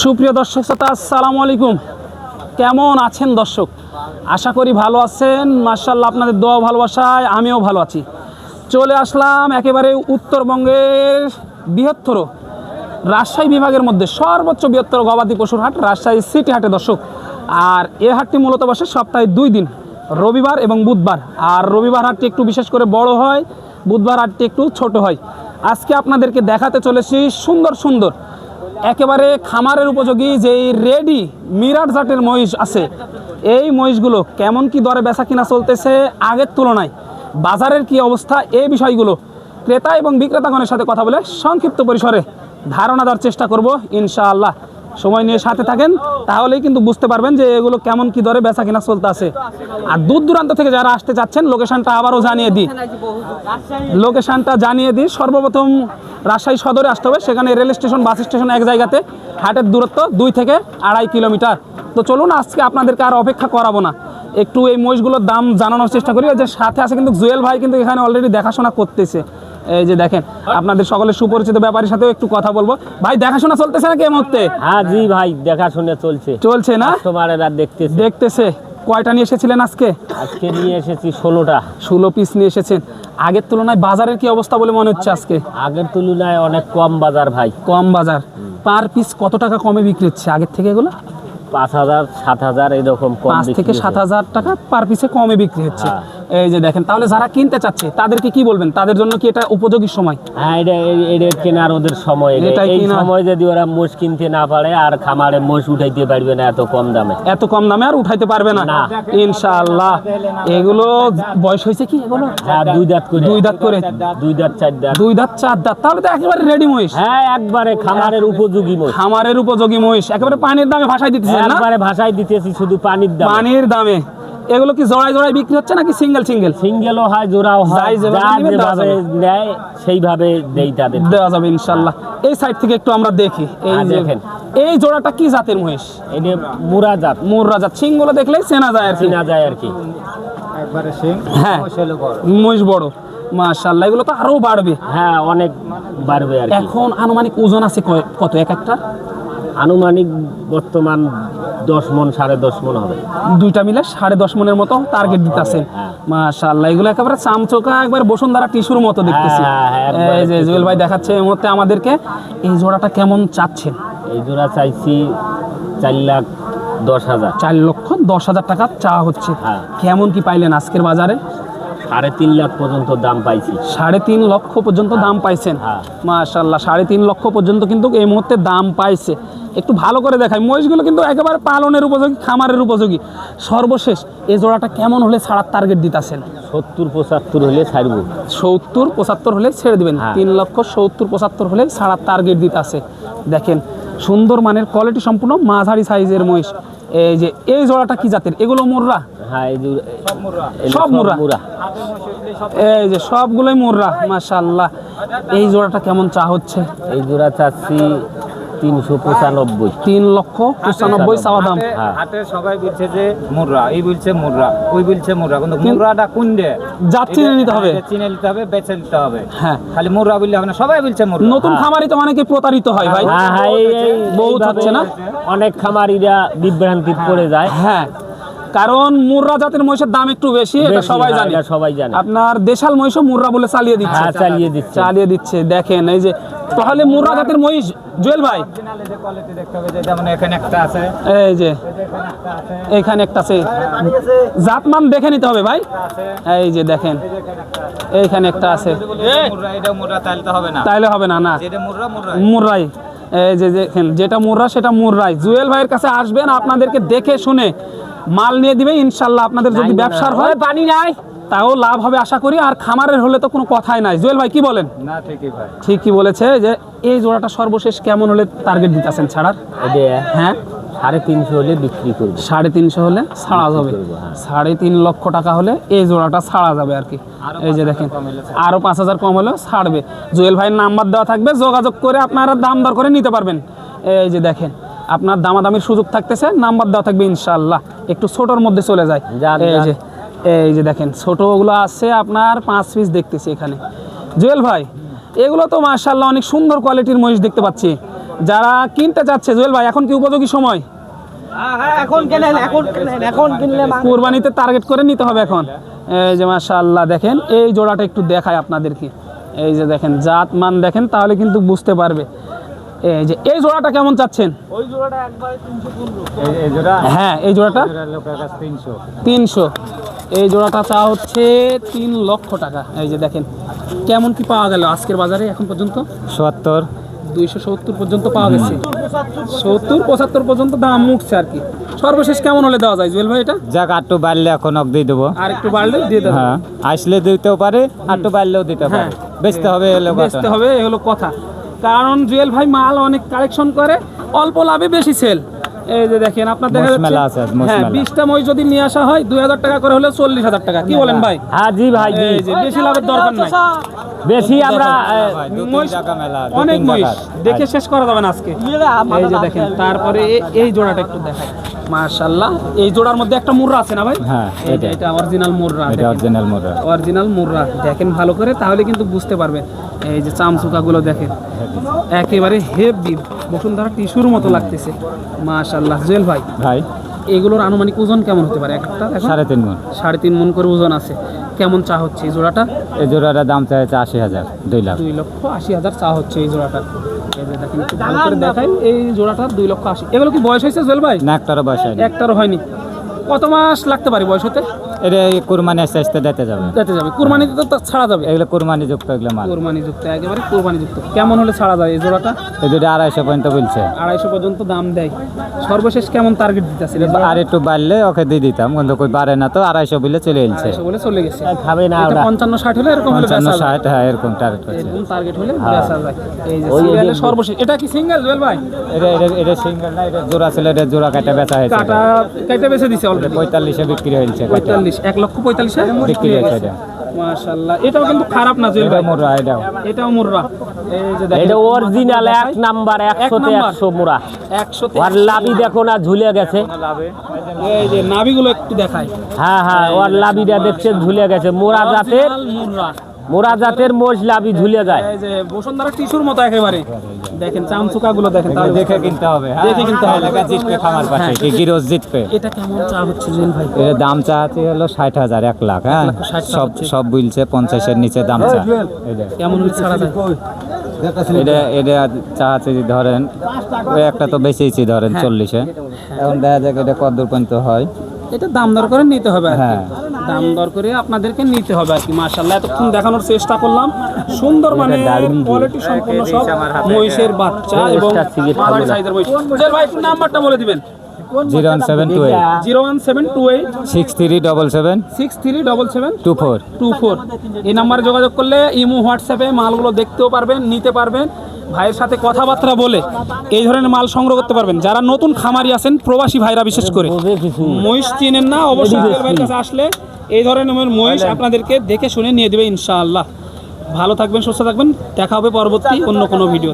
সুপ্রিয় দর্শক শ্রোতা, আসসালামু আলাইকুম। কেমন আছেন দর্শক? আশা করি ভালো আছেন। মার্শাল্লাহ আপনাদের দোয়া ভালোবাসায় আমিও ভালো আছি। চলে আসলাম একেবারে উত্তরবঙ্গের বৃহত্তর রাজশাহী বিভাগের মধ্যে সর্বোচ্চ বৃহত্তর গবাদি পশুর হাট, রাজশাহী সিটি হাটে দর্শক। আর এ হাটটি মূলত বসে সপ্তাহে দুই দিন, রবিবার এবং বুধবার। আর রবিবার হাটটি একটু বিশেষ করে বড় হয়, বুধবার হাটটি একটু ছোট হয়। আজকে আপনাদেরকে দেখাতে চলেছি সুন্দর সুন্দর একেবারে খামারের উপযোগী যেই রেডি মিরাট জাটের মহিষ আছে, এই মহিষগুলো কেমন কি দরে বেচা কিনা চলতেছে আগের তুলনায়? বাজারের কি অবস্থা? এই বিষয়গুলো ক্রেতা এবং বিক্রেতাগণের সাথে কথা বলে সংক্ষিপ্ত পরিসরে ধারণা দেওয়ার চেষ্টা করব ইনশাআল্লাহ। সময় নিয়ে সাথে থাকেন, তাহলেই কিন্তু বুঝতে পারবেন যে এগুলো কেমন কি দরে বেচা কিনা চলতে আছে আর দূর দূরান্ত থেকে যারা আসতে চাচ্ছেন, লোকেশনটা আবারও জানিয়ে দিই। লোকেশনটা জানিয়ে দিই, সর্বপ্রথম রাজশাহী সদরে আসতে হবে, সেখানে রেল স্টেশন, বাস স্টেশন এক জায়গাতে, হাটের দূরত্ব দুই থেকে আড়াই কিলোমিটার। তো চলুন, আজকে আপনাদেরকে আর অপেক্ষা করাবো না। একটু এই মহিষগুলোর দাম জানানোর চেষ্টা করি যে সাথে আছে কিন্তু জুয়েল ভাই কিন্তু এখানে অলরেডি দেখাশোনা করতেছে। এই যে দেখেন আপনাদের সকলের সুপরিচিত ব্যাপারীর সাথেও একটু কথা বলব। ভাই দেখাশোনা চলতেছে নাকি এই মুহূর্তে? হ্যাঁ জি ভাই দেখাশোনা চলছে। চলছে না? কাস্টমারেরা দেখতেছে। দেখতেছে। কয়টা নিয়ে এসেছিলেন আজকে? আজকে নিয়ে এসেছি ষোলোটা। ষোলো পিস নিয়ে এসেছেন। আগের তুলনায় বাজারের কি অবস্থা বলে মনে হচ্ছে আজকে? আগের তুলনায় অনেক কম বাজার ভাই। কম বাজার। পার পিস কত টাকা কমে বিক্রি হচ্ছে আগের থেকে এগুলো? পাঁচ হাজার সাত হাজার এরকম কম পাঁচ থেকে। সাত হাজার টাকা পার পিসে কমে বিক্রি হচ্ছে। হ্যাঁ। এই যে দেখেন তাহলে যারা কিনতে চাচ্ছে তাদেরকে কি বলবেন? তাদের জন্য কি এটা উপযোগী সময়? হ্যাঁ এটা এটা কেনার ওদের সময়। এই সময় যদি ওরা মোষ কিনতে না পারে আর খামারে মোষ উঠাইতে পারবে না এত কম দামে। এত কম দামে আর উঠাইতে পারবে না। ইনশাআল্লাহ। এগুলো বয়স হয়েছে কি এগুলো? হ্যাঁ দুই দাঁত করে। দুই দাঁত করে। দুই দাঁত চার দাঁত। দুই দাঁত চার দাঁত। তাহলে তো একেবারে রেডি মহিষ। হ্যাঁ একবারে খামারের উপযোগী মোষ খামারের উপযোগী মহিষ। একেবারে পানির দামে ভাসাই দিতেছে না? একবারে ভাষায় দিতেছি শুধু পানির দাম। পানির দামে। এগুলো কি জোড়ায় জোড়ায় বিক্রি হচ্ছে নাকি সিঙ্গেল সিঙ্গেল? সিঙ্গেলও হয় জোড়াও হয় যেভাবে। নেয় সেইভাবে দেই তাদের। দেওয়া যাবে ইনশাল্লাহ। এই সাইড থেকে একটু আমরা দেখি। এই হ্যাঁ, দেখেন। এই জোড়াটা কি জাতের মহিষ? এটা মুরা জাত। মুর্রা জাত। সিংগুলো দেখলেই চেনা যায় আর কি। চিনা যায় আর কি। হ্যাঁ। মহিষ বড়। মাশাল্লাহ এগুলো তো আরও বাড়বে। হ্যাঁ অনেক বাড়বে আর এখন আনুমানিক ওজন আছে কত? এক একটা? আনুমানিক বর্তমান দশ মন সাড়ে দশ মন হবে। দুইটা মিলে সাড়ে দশ মনের মতো টার্গেট দিতেছেন। হ্যাঁ। মাশাল্লাহ এগুলো একেবারে চামচোকা একবার বসুন্ধরা টিস্যুর মতো দেখতেছি। হ্যাঁ, হ্যাঁ, এই যে জুয়েল ভাই দেখাচ্ছে এই মুহূর্তে আমাদেরকে এই জোড়াটা কেমন চাচ্ছেন? এই জোড়া চাইছি চার লাখ দশ হাজার। চার লক্ষ দশ হাজার টাকা চা হচ্ছে। হ্যাঁ। কেমন কি পাইলেন আজকের বাজারে? সাড়ে তিন লাখ পর্যন্ত দাম পাইছি। সাড়ে তিন লক্ষ পর্যন্ত দাম পাইছেন? হ্যাঁ। মাশাল্লাহ সাড়ে তিন লক্ষ পর্যন্ত কিন্তু এই মুহূর্তে দাম পাইছে। একটু ভালো করে দেখাই মহিষগুলো কিন্তু একেবারে পালনের উপযোগী খামারের উপযোগী। সর্বশেষ এই জোড়াটা কেমন হলে ছাড়ার টার্গেট দিতেছেন? সত্তর পঁচাত্তর হলে ছাড়বো। সত্তর পঁচাত্তর হলে ছেড়ে দিবেন। হ্যাঁ। তিন লক্ষ সত্তর পঁচাত্তর হলে ছাড়ার টার্গেট দিতে আছে দেখেন সুন্দর মানের কোয়ালিটি সম্পূর্ণ মাঝারি সাইজের মহিষ। এই যে এই জোড়াটা কি জাতের? এগুলো মোররা? হ্যাঁ সব মুরা। মুরা এই যে সবগুলোই মোররা মাশাল্লাহ এই জোড়াটা কেমন চা হচ্ছে? এই জোড়া চাচ্ছি তিনশো পঁচানব্বই। তিন লক্ষ পঁচানব্বই চাওয়া দাম। হাটে- হ্যাঁ। সবাই বলছে যে মুর্রা এই বলছে মুর্রা ওই বলছে মুর্রা কিন্তু মুর্রাটা জাত চিনে নিতে হবে। চিনে নিতে হবে বেছে নিতে হবে। হ্যাঁ। খালি মুর্রা বললে হবে না সবাই বলছে মুর্রা। নতুন খামারি তো অনেকে প্রতারিত হয় ভাই। হ্যাঁ হ্যাঁ এই- বহুত হচ্ছে না? অনেক খামারিরা বিভ্রান্তি পড়ে যায়। হ্যাঁ। কারণ মুর্রা জাতের মহিষের দাম একটু বেশি এটা সবাই হ্যাঁ, জানে। সবাই জানে। আপনার দেশাল মহিষও মুর্রা বলে চালিয়ে দিচ্ছে। হ্যাঁ চালিয়ে দিচ্ছে। চালিয়ে দিচ্ছে। দেখেন এই যে তাহলে মুর্রা জাতের মহিষ জুয়েল ভাই। এই যে এইখানে একটা আছে। জাতমান দেখে নিতে হবে ভাই। এই যে দেখেন এইখানে একটা আছে। তাইলে হবে না না। মুররাই। এই যে দেখেন যেটা মুররা সেটা মুররাই। জুয়েল ভাইয়ের কাছে আসবেন আপনাদেরকে দেখে শুনে মাল নিয়ে দিবে ইনশাল্লাহ আপনাদের যদি ব্যবসার হয়। পানি নাই। তাও লাভ হবে আশা করি আর খামারের হলে তো কোনো কথাই নাই। জুয়েল ভাই কি বলেন? না ঠিকই ভাই। ঠিকই বলেছে যে এই জোড়াটা সর্বশেষ কেমন হলে টার্গেট দিতেছেন ছাড়ার? হ্যাঁ? সাড়ে তিনশো হলে বিক্রি করব। সাড়ে তিনশো হলে ছাড়া যাবে। হ্যাঁ। সাড়ে তিন লক্ষ টাকা হলে এই জোড়াটা ছাড়া যাবে আর কি। এই যে দেখেন আরও পাঁচ হাজার কম হলেও ছাড়বে। জুয়েল ভাইয়ের নাম্বার দেওয়া থাকবে যোগাযোগ করে আপনারা দাম দর করে নিতে পারবেন। এই যে দেখেন আপনার দামাদামির সুযোগ থাকতেছে নাম্বার দেওয়া থাকবে ইনশাল্লাহ একটু ছোটোর মধ্যে চলে যায়। এই যে এই যে দেখেন ছোটোগুলো আছে আপনার পাঁচ পিস দেখতেছি এখানে। জুয়েল ভাই এগুলো তো মার্শাল্লাহ অনেক সুন্দর কোয়ালিটির মহিষ দেখতে পাচ্ছি। যারা কিনতে চাচ্ছে জুয়েল ভাই এখন কি উপযোগী সময়? এখন এখন কেনেন এখন কিনলে মা- কুরবানিতে টার্গেট করে নিতে হবে এখন। এই যে মাশাআল্লাহ দেখেন এই জোড়াটা একটু দেখায় আপনাদেরকে। এই যে দেখেন জাত মান দেখেন তাহলে কিন্তু বুঝতে পারবে। এই যে এই জোড়াটা কেমন চাচ্ছেন? এই- এই জোড়া? হ্যাঁ এই জোড়াটা? তিনশো। এই জোড়াটা চা হচ্ছে তিন লক্ষ টাকা। এই যে দেখেন কেমন কি পাওয়া গেল আজকের বাজারে এখন পর্যন্ত? সত্তর। দুইশো সত্তর পর্যন্ত পাওয়া গেছে। সত্তর পঁচাত্তর পর্যন্ত দাম উঠছে আর কি। সর্বশেষ কেমন হলে দেওয়া যায় জুয়েল ভাই এটা? যাক আটটু বাড়লে এখন অব্দি দেবো। আর একটু বাড়লে দিয়ে দেবো। হ্যাঁ আসলে দিতেও পারে আটটু বাড়লেও দিতে পারে। বেচতে হবে এলো বেচতে হবে এ হলো কথা। কারণ জুয়েল ভাই মাল অনেক কালেকশন করে অল্প লাভে বেশি সেল। এই যে দেখেন আপনার দেখা যাচ্ছে আছে, হ্যাঁ। বিশটা মই যদি নিয়ে আসা হয় দুই হাজার টাকা করে হলে চল্লিশ হাজার টাকা। কি বলেন ভাই? হ্যাঁ জি। ভাই বেশি লাভের দরকার নাই। বেশি আমরা অনেক মহিষ। দেখে শেষ করা যাবে না আজকে। এই যে দেখেন তারপরে এই জোড়াটা একটু দেখাই। মাশাল্লাহ এই জোড়ার মধ্যে একটা মুর্রা আছে না ভাই? হ্যাঁ, এটা। এটা অরিজিনাল মুর্রা এটা অরিজিনাল অরিজিনাল মুর্রা। দেখেন ভালো করে তাহলে কিন্তু বুঝতে পারবেন এই যে চামচুকাগুলো দেখেন। একেবারে হেভি বসুন্ধরা টিস্যুর মতো লাগতেছে। মাশাল্লাহ জুয়েল ভাই। ভাই এগুলোর আনুমানিক ওজন কেমন হতে পারে? একটা সাড়ে তিন মন। সাড়ে তিন মন করে ওজন আছে। কেমন চা হচ্ছে এই জোড়াটা? এই জোড়াটার দাম চা হচ্ছে আশি হাজার দুই লাখ। দুই লক্ষ আশি হাজার চা হচ্ছে এই জোড়াটা। দেখাই। এই জোড়াটার দুই লক্ষ আশি। এগুলো কি বয়স হয়েছে জোয়েল ভাই? না একটারও বয়স হয়নি। একটারও হয়নি। কত মাস লাগতে পারে বয়স হতে? এটা এই কুরবানি আস্তে আস্তে দিতে যাবে। তো ছাড়া যাবে। এগুলো কুরবানি যুক্ত এগুলো মাল। কোরবানি যুক্ত একেবারে কোরবানি যুক্ত কেমন হলে ছাড়া যায় এই জোড়াটা? এই দুটো আড়াইশো পর্যন্ত বলছে। আড়াইশো পর্যন্ত দাম দেয়। সর্বশেষ কেমন টার্গেট আর একটু বাড়লে ওকে দিয়ে দিতাম কিন্তু কই বাড়ে না তো আড়াইশো বলে চলে এলছে। বলে চলে গেছে। খাবে না এটা পঞ্চান্ন ষাট হলে এরকম হলে পঞ্চান্ন ষাট হ্যাঁ এরকম টার্গেট করছে। এরকম টার্গেট হলে বেচা যায় এই যে ওই যে সিরিয়ালে দেখব। সর্বশেষ। এটা কি সিঙ্গেল জুয়েল ভাই? এটা এটা এটা সিঙ্গেল না এটা জোড়া ছিল এটা জোড়া কাটা বেচা হয়েছে। কাটা কাটা বেছে দিছে অলরেডি পঁয়তাল্লিশে বিক্রি হয়েছে। পঁয়তাল্লিশ এক লক্ষ পঁয়তাল্লিশ বিক্রি হয়েছে এটা। মাশাল্লাহ এটাও কিন্তু খারাপ না জুয়েল ভাই। মোড়া এটাও। এটাও মুর্রা এই যে দেখেন। এটা অরিজিনাল এক নাম্বার লাভি দেখো না ঝুলে গেছে। এই যে নাভিগুলো একটু দেখাই। হ্যাঁ হ্যাঁ ওর লাভিটা দেখছে ঝুলে গেছে। মোড়া জাতের মোড়া জাতের মোষ লাভি ঝুলে যায়। এই যে বসুন্ধরা টিস্যুর মতো একেবারে। দেখেন চামচুকা গুলো দেখেন তাহলে। দেখে কিনতে হবে হ্যাঁ। দেখে কিনতে হবে। এলাকা জিতবে খামার পাশে হ্যাঁ। কি গিরোজ জিতবে এটা কেমন চা হচ্ছে ভাই? এর দাম চাচ্ছে হলো ষাট হাজার এক লাখ হ্যাঁ। সব। সব বলছে পঞ্চাশের নিচে দাম চা। এটা কেমন হলে ছাড়া যায় এটা এটা চাচ্ছে যে ধরেন ওই একটা তো বেশিছি ধরেন হ্যাঁ। চল্লিশে। এখন দেখা যাক এটা কত দূর পর্যন্ত হয়। এটা দাম দর করে নিতে হবে হ্যাঁ। দাম দর করে আপনাদেরকে নিতে হবে আর কি মাশাল্লাহ এতক্ষণ দেখানোর চেষ্টা করলাম। সুন্দর মানে কোয়ালিটি সম্পূর্ণ সব মহিষের বাচ্চা এবং স্টার মাঝারি সাইজের মহিষ। ভাই একটু নাম্বারটা বলে দিবেন। Zero one seven two eight. Zero one seven two eight. Six three double seven. Six three double seven. Two four. Two four. এই নাম্বারে যোগাযোগ করলে ইমো হোয়াটসঅ্যাপে মালগুলো দেখতেও পারবেন নিতে পারবেন। ভাইয়ের সাথে কথাবার্তা বলে এই ধরনের মাল সংগ্রহ করতে পারবেন। যারা নতুন খামারি আছেন প্রবাসী ভাইরা বিশেষ করে। মহিষ চিনেন না অবশ্যই ভাইয়ের কাছে আসলে এই ধরনের মহিষ আপনাদেরকে দেখে শুনে নিয়ে দেবে ইনশাআল্লাহ। ভালো থাকবেন সুস্থ থাকবেন। দেখা হবে পরবর্তী অন্য কোনো ভিডিও